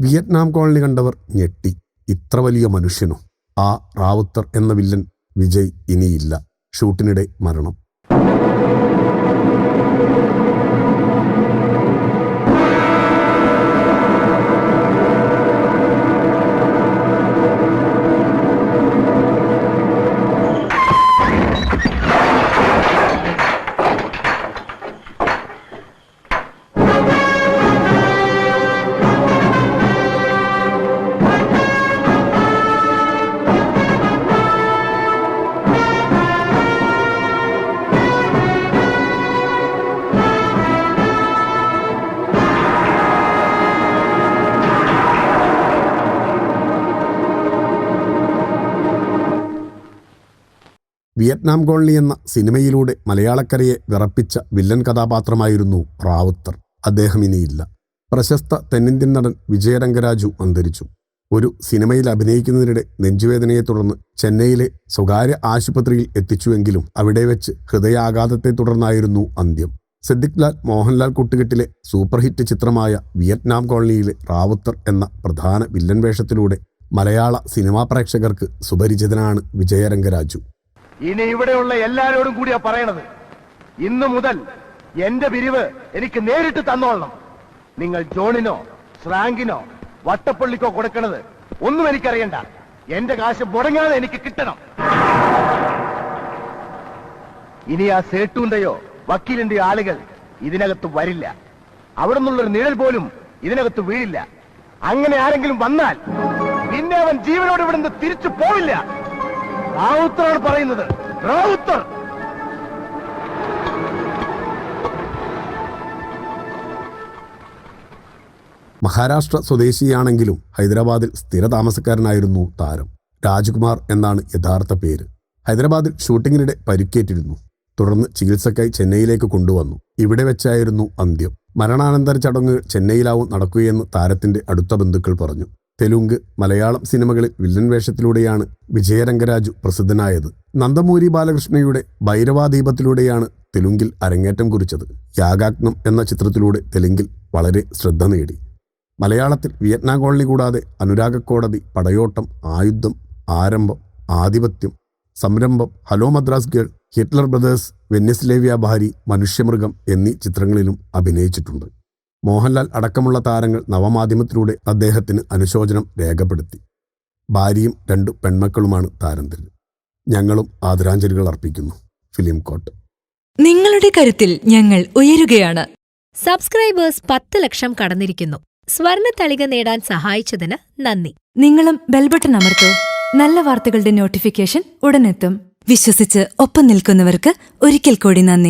Vietnam colony കണ്ടവർ ഞെട്ടി. ഇത്ര വലിയ മനുഷ്യനോ? ആ റാവുത്തർ എന്ന വില്ലൻ വിജയ് ഇനിയില്ല. ഷൂട്ടിനിടെ മരണം. വിയറ്റ്നാം കോളനി എന്ന സിനിമയിലൂടെ മലയാളക്കരയെ വിറപ്പിച്ച വില്ലൻ കഥാപാത്രമായിരുന്നു റാവുത്തർ. അദ്ദേഹം ഇനിയില്ല. പ്രശസ്ത തെന്നിന്ത്യൻ നടൻ വിജയരംഗരാജു അന്തരിച്ചു. ഒരു സിനിമയിൽ അഭിനയിക്കുന്നതിനിടെ നെഞ്ചുവേദനയെ തുടർന്ന് ചെന്നൈയിലെ സ്വകാര്യ ആശുപത്രിയിൽ എത്തിച്ചുവെങ്കിലും അവിടെ വെച്ച് ഹൃദയാഘാതത്തെ തുടർന്നായിരുന്നു അന്ത്യം. സിദ്ദിഖ് ലാൽ മോഹൻലാൽ കൂട്ടുകെട്ടിലെ സൂപ്പർഹിറ്റ് ചിത്രമായ വിയറ്റ്നാം കോളനിയിലെ റാവുത്തർ എന്ന പ്രധാന വില്ലൻ വേഷത്തിലൂടെ മലയാള സിനിമാ പ്രേക്ഷകർക്ക് സുപരിചിതനാണ് വിജയരംഗരാജു. ഇനി ഇവിടെയുള്ള എല്ലാരോടും കൂടിയാ പറയണത്. ഇന്ന് മുതൽ എന്റെ പിരിവ് എനിക്ക് നേരിട്ട് തന്നോളണം. നിങ്ങൾ ജോണിനോ ശ്രാങ്കിനോ വട്ടപ്പള്ളിക്കോ കൊടുക്കണത് ഒന്നും എനിക്കറിയണ്ട. എന്റെ കാശ് മുടങ്ങാതെ എനിക്ക് കിട്ടണം. ഇനി ആ സേട്ടുവിന്റെയോ വക്കീലിന്റെയോ ആളുകൾ ഇതിനകത്ത് വരില്ല. അവിടെ നിന്നുള്ളൊരു നിഴൽ പോലും ഇതിനകത്ത് വീഴില്ല. അങ്ങനെ ആരെങ്കിലും വന്നാൽ പിന്നെ അവൻ ജീവനോട് ഇവിടുന്ന് തിരിച്ചു പോവില്ല. റാവുത്തറാണ് പറയുന്നത്. റാവുത്തർ! മഹാരാഷ്ട്ര സ്വദേശിയാണെങ്കിലും ഹൈദരാബാദിൽ സ്ഥിര താമസക്കാരനായിരുന്നു താരം. രാജ്കുമാർ എന്നാണ് യഥാർത്ഥ പേര്. ഹൈദരാബാദിൽ ഷൂട്ടിങ്ങിനിടെ പരിക്കേറ്റിരുന്നു. തുടർന്ന് ചികിത്സയ്ക്കായി ചെന്നൈയിലേക്ക് കൊണ്ടുവന്നു. ഇവിടെ വെച്ചായിരുന്നു അന്ത്യം. മരണാനന്തര ചടങ്ങുകൾ ചെന്നൈയിലാവും നടക്കുകയെന്ന് താരത്തിന്റെ അടുത്ത ബന്ധുക്കൾ പറഞ്ഞു. തെലുങ്ക് മലയാളം സിനിമകളിൽ വില്ലൻ വേഷത്തിലൂടെയാണ് വിജയരംഗരാജു പ്രസിദ്ധനായത്. നന്ദമൂരി ബാലകൃഷ്ണയുടെ ഭൈരവാദീപത്തിലൂടെയാണ് തെലുങ്കിൽ അരങ്ങേറ്റം കുറിച്ചത്. യാഗാഗ്നം എന്ന ചിത്രത്തിലൂടെ തെലുങ്കിൽ വളരെ ശ്രദ്ധ നേടി. മലയാളത്തിൽ വിയറ്റ്നാം കോളനി കൂടാതെ അനുരാഗക്കോടതി പടയോട്ടം ആയുധം ആരംഭം ആധിപത്യം സംരംഭം hello Madras girl Hitler brothers വെന്നിസ്ലേവിയ ഭാരി മനുഷ്യമൃഗം എന്നീ ചിത്രങ്ങളിലും അഭിനയിച്ചിട്ടുണ്ട്. മോഹൻലാൽ അടക്കമുള്ള താരങ്ങൾ നവമാധ്യമത്തിലൂടെ അദ്ദേഹത്തിന് അനുശോചനം രേഖപ്പെടുത്തി. ഭാര്യയും രണ്ടു പെൺമക്കളുമാണ് താരത്തിൽ. ഞങ്ങളും ആദരാഞ്ജലികൾ അർപ്പിക്കുന്നു. ഫിലിം കോട്ട്. നിങ്ങളുടെ കരുത്തിൽ ഞങ്ങൾ ഉയരുകയാണ്. സബ്സ്ക്രൈബേഴ്സ് പത്ത് ലക്ഷം കടന്നിരിക്കുന്നു. സ്വർണ തളിക നേടാൻ സഹായിച്ചതിന് നന്ദി. നിങ്ങളും ബെൽബട്ടൺ അമർത്തോ. നല്ല വാർത്തകളുടെ നോട്ടിഫിക്കേഷൻ ഉടനെത്തും. വിശ്വസിച്ച് ഒപ്പം നിൽക്കുന്നവർക്ക് ഒരിക്കൽ കൂടി നന്ദി.